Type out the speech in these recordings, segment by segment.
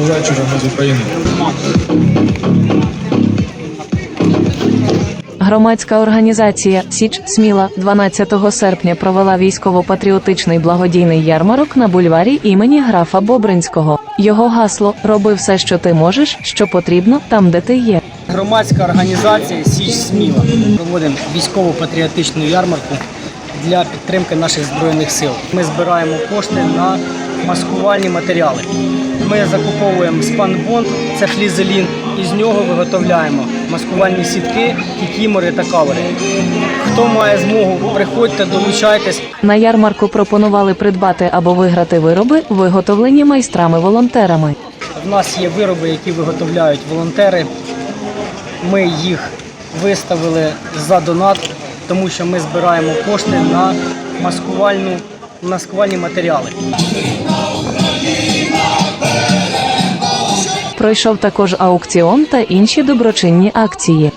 вечора ми з України. Громадська організація Січ Сміла 12 серпня провела військово-патріотичний благодійний ярмарок на бульварі імені графа Бобринського. Його гасло Роби все, що ти можеш, що потрібно, там, де ти є. Громадська організація Січ Сміла проводимо військово-патріотичну ярмарку для підтримки наших збройних сил. Ми збираємо кошти на маскувальні матеріали. Ми закуповуємо спанбонд, це флізелін, і з нього виготовляємо маскувальні сітки, кікімори та кавери. Хто має змогу, приходьте, долучайтесь. На ярмарку пропонували придбати або виграти вироби, виготовлені майстрами-волонтерами. В нас є вироби, які виготовляють волонтери. Ми їх виставили за донат, тому що ми збираємо кошти на маскувальну, маскувальні матеріали. Пройшов також аукціон та інші доброчинні акції.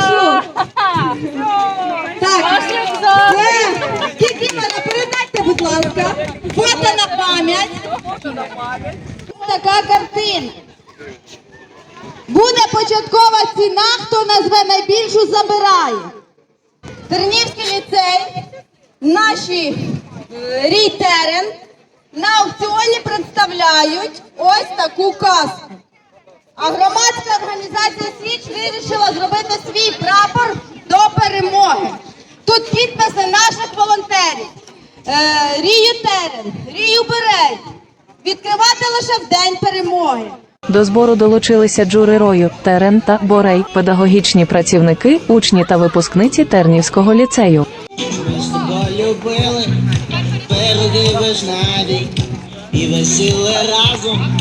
Що? Так, це, передайте, будь ласка, фото на пам'ять. Така картина. Буде початкова ціна, хто назве найбільшу, забирає. Тернівський ліцей, наші рій терен на аукціоні представляють ось таку казку. А громадська організація Січ вирішила зробити свій прапор до перемоги. Тут підписи наших волонтерів. Е, Рію Терен, Рію Берей. Відкривати лише в день перемоги. До збору долучилися Джури Рою, Терен та Борей, педагогічні працівники, учні та випускниці Тернівського ліцею. Ми з тобою любили береги вишневі і весіли разом,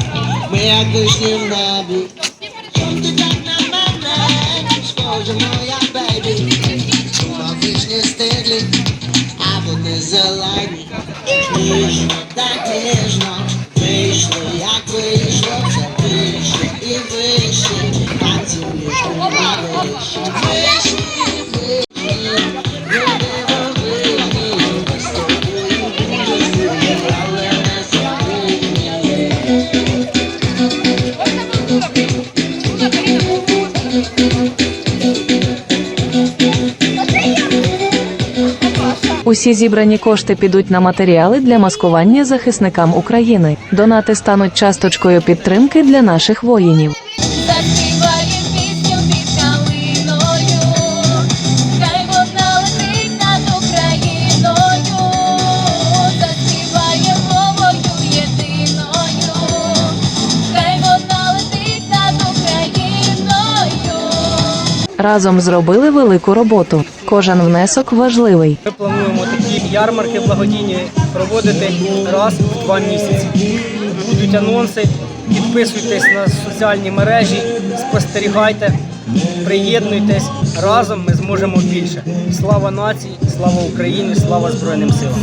ми як вишні в небі. Чом ти так на мене, схожа Усі зібрані кошти підуть на матеріали для маскування захисникам України. Донати стануть часточкою підтримки для наших воїнів. Разом зробили велику роботу. Кожен внесок важливий. Ми плануємо такі ярмарки благодійні проводити раз в два місяці. Будуть анонси, підписуйтесь на соціальні мережі, спостерігайте, приєднуйтесь. Разом ми зможемо більше. Слава нації, слава Україні, слава Збройним силам.